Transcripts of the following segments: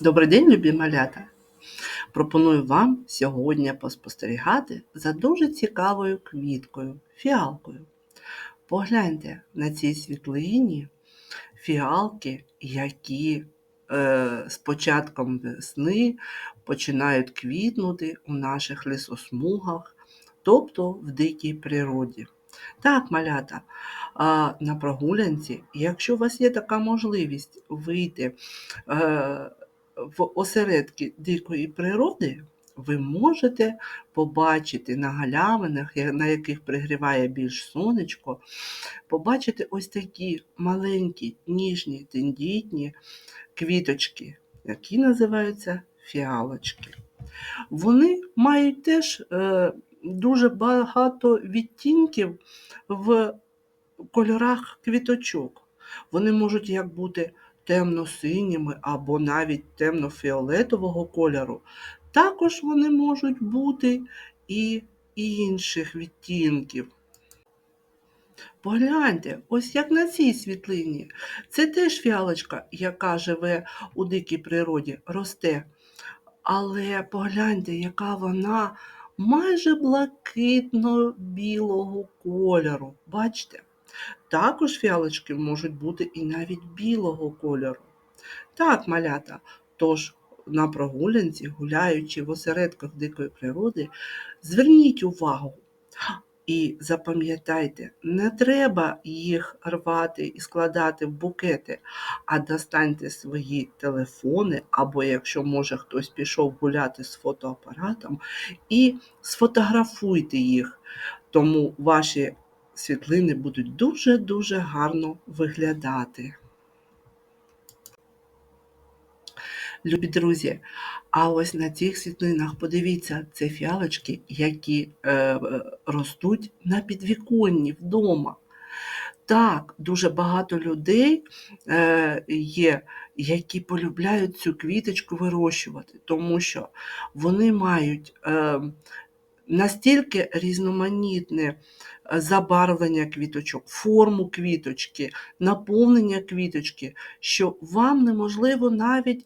Добрий день, любі малята! Пропоную вам сьогодні поспостерігати за дуже цікавою квіткою фіалкою. Погляньте на цій світлині фіалки, які е, з початком весни починають квітнути у наших лісосмугах, тобто в дикій природі. Так, малята, а на прогулянці, якщо у вас є така можливість вийти е, в осередки дикої природи, ви можете побачити на галявинах, на яких пригріває більш сонечко, побачити ось такі маленькі, ніжні, тендітні квіточки, які називаються фіалочки. Вони мають теж е, дуже багато відтінків в кольорах квіточок. Вони можуть як бути темно-синіми або навіть темно-фіолетового кольору. Також вони можуть бути і інших відтінків. Погляньте, ось як на цій світлині. Це теж фіалочка, яка живе у дикій природі, росте. Але погляньте, яка вона майже блакитно-білого кольору. Бачите? Також фіалочки можуть бути і навіть білого кольору. Так, малята, тож на прогулянці, гуляючи в осередках дикої природи, зверніть увагу і запам'ятайте, не треба їх рвати і складати в букети, а достаньте свої телефони, або якщо може хтось пішов гуляти з фотоапаратом, і сфотографуйте їх. Тому ваші світлини будуть дуже-дуже гарно виглядати. Любі друзі, а ось на цих світлинах подивіться, це фіалочки, які е, е, ростуть на підвіконні вдома. Так, дуже багато людей е, є, які полюбляють цю квіточку вирощувати, тому що вони мають е, настільки різноманітне е, забарвлення квіточок, форму квіточки, наповнення квіточки, що вам неможливо навіть е,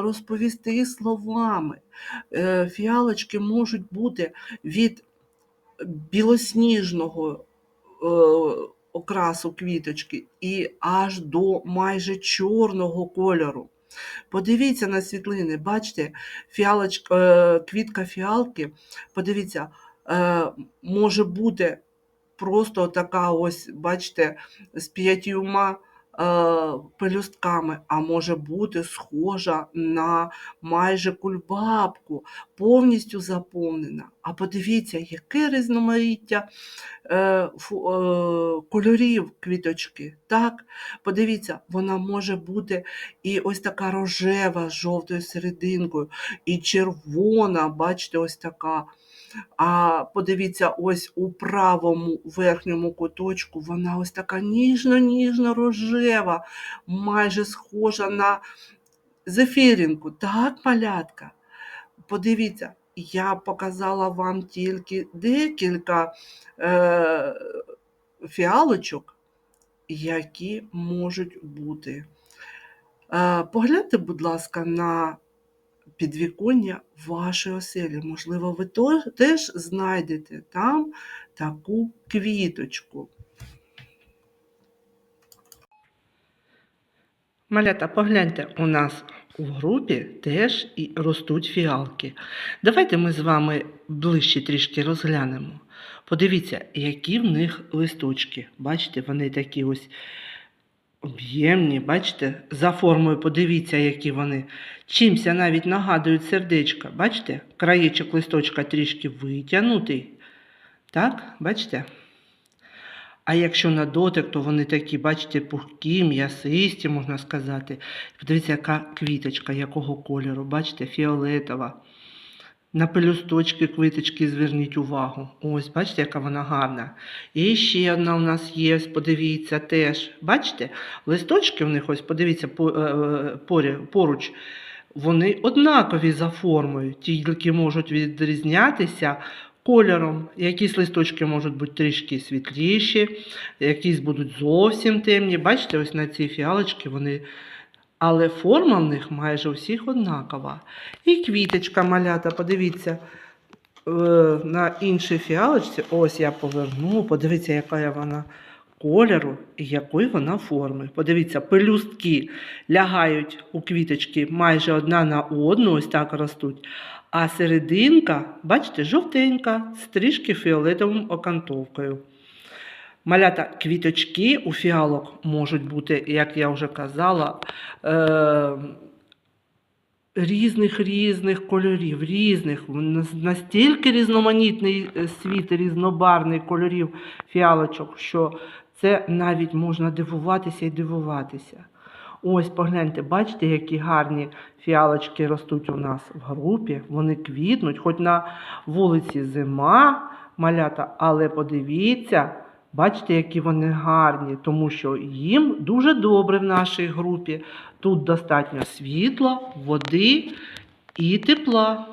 розповісти словами. Е, Фіалочки можуть бути від білосніжного окрасу квіточки і аж до майже чорного кольору. Подивіться на світлини, бачите, фіалочка, е, квітка фіалки, подивіться, е, може бути просто така ось, бачите, з п'ятьма пелюстками, а може бути схожа на майже кульбабку, повністю заповнена. А подивіться, яке різноманіття е, е, кольорів квіточки. Так? Подивіться, вона може бути і ось така рожева з жовтою серединкою, і червона, бачите, ось така. А подивіться, ось у правому верхньому куточку вона ось така ніжно-ніжно рожева, майже схожа на зефірінку. Так, малятка? Подивіться, я показала вам тільки декілька е, фіалочок, які можуть бути. Е, Погляньте, будь ласка, на підвіконня вашої оселі. Можливо, ви теж знайдете там таку квіточку. Малята, погляньте, у нас у групі теж і ростуть фіалки. Давайте ми з вами ближче трішки розглянемо. Подивіться, які в них листочки. Бачите, вони такі ось об'ємні, бачите, за формою подивіться, які вони. Чимся навіть нагадують сердечка. Бачите, краєчок листочка трішки витягнутий. Так, бачите? А якщо на дотик, то вони такі, бачите, пухкі, м'ясисті, можна сказати. Подивіться, яка квіточка, якого кольору, бачите, фіолетова. На пелюсточки квіточки зверніть увагу. Ось, бачите, яка вона гарна. І ще одна у нас є, подивіться теж. Бачите, листочки в них, ось подивіться по- е, поруч. Вони однакові за формою, тільки можуть відрізнятися кольором. Якісь листочки можуть бути трішки світліші, якісь будуть зовсім темні. Бачите, ось на ці фіалочки вони але форма в них майже у всіх однакова. І квіточка малята, подивіться, е, на іншій фіалочці, ось я поверну, подивіться, яка вона кольору і якої вона форми. Подивіться, пелюстки лягають у квіточки майже одна на одну, ось так ростуть. А серединка, бачите, жовтенька, з трішки фіолетовим окантовкою. Малята квіточки у фіалок можуть бути, як я вже казала, е- різних різних кольорів, різних. Настільки різноманітний е, світ, різнобарний кольорів фіалочок, що це навіть можна дивуватися і дивуватися. Ось погляньте, бачите, які гарні фіалочки ростуть у нас в групі. Вони квітнуть, хоч на вулиці зима, малята, але подивіться, бачите, які вони гарні, тому що їм дуже добре в нашій групі. Тут достатньо світла, води і тепла.